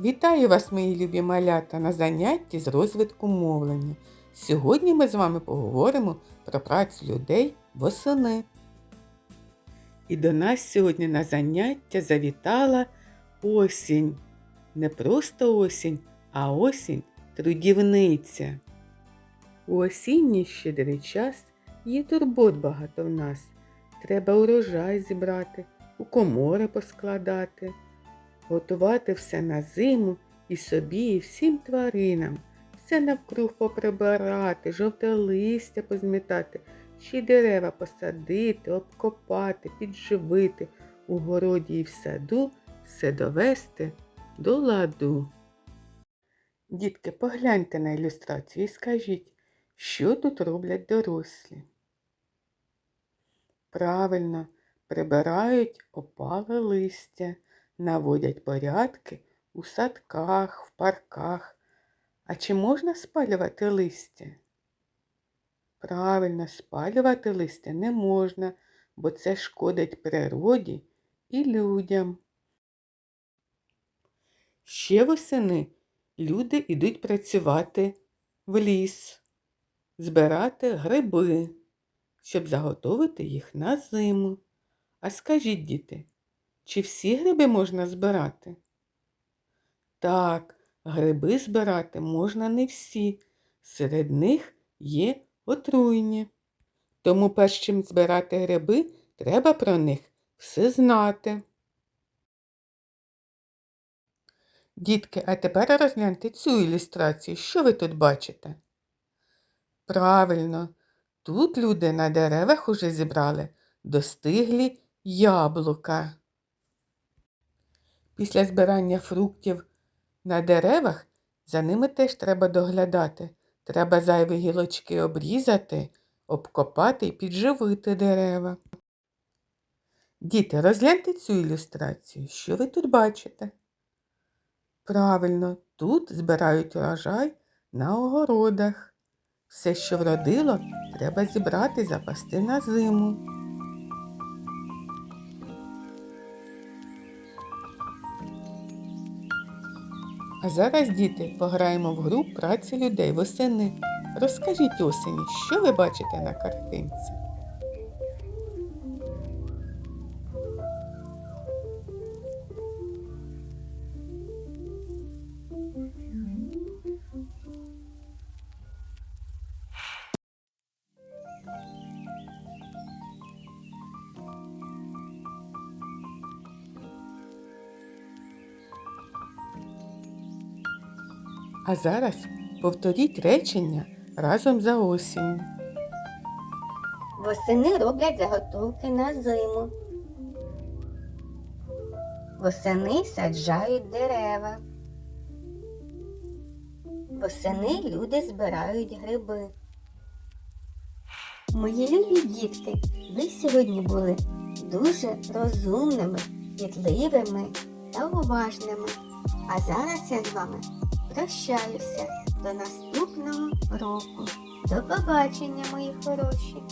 Вітаю вас, мої любі малята, на занятті з розвитку мовлення. Сьогодні ми з вами поговоримо про працю людей восени. І до нас сьогодні на заняття завітала осінь. Не просто осінь, а осінь трудівниця. У осінній щедрий час є турбот багато в нас. Треба урожай зібрати, у комори поскладати готувати все на зиму і собі, і всім тваринам, все навкруг поприбирати, жовте листя позмітати, ще дерева посадити, обкопати, підживити, у городі і в саду все довести до ладу. Дітки, погляньте на ілюстрацію і скажіть, що тут роблять дорослі? Правильно, прибирають опале листя наводять порядки у садках, в парках. А чи можна спалювати листя? Правильно, спалювати листя не можна, бо це шкодить природі і людям. Ще восени люди йдуть працювати в ліс, збирати гриби, щоб заготовити їх на зиму. А скажіть, діти, чи всі гриби можна збирати? Так, гриби збирати можна не всі. Серед них є отруйні. Тому перш чим збирати гриби, треба про них все знати. Дітки, а тепер розгляньте цю ілюстрацію. Що ви тут бачите? Правильно, тут люди на деревах уже зібрали достиглі яблука. Після збирання фруктів на деревах за ними теж треба доглядати. Треба зайві гілочки обрізати, обкопати і підживити дерева. Діти, розгляньте цю ілюстрацію. Що ви тут бачите? Правильно, тут збирають урожай на огородах. Все, що вродило, треба зібрати запасти на зиму. А зараз, діти, пограємо в гру праці людей восени. Розкажіть осені, що ви бачите на картинці? А зараз повторіть речення разом за осінь. Восени роблять заготовки на зиму. Восени саджають дерева. Восени люди збирають гриби. Мої любі дітки, ви сьогодні були дуже розумними, вітливими та уважними. А зараз я з вами прощаюся до наступного року. До побачення, мої хороші!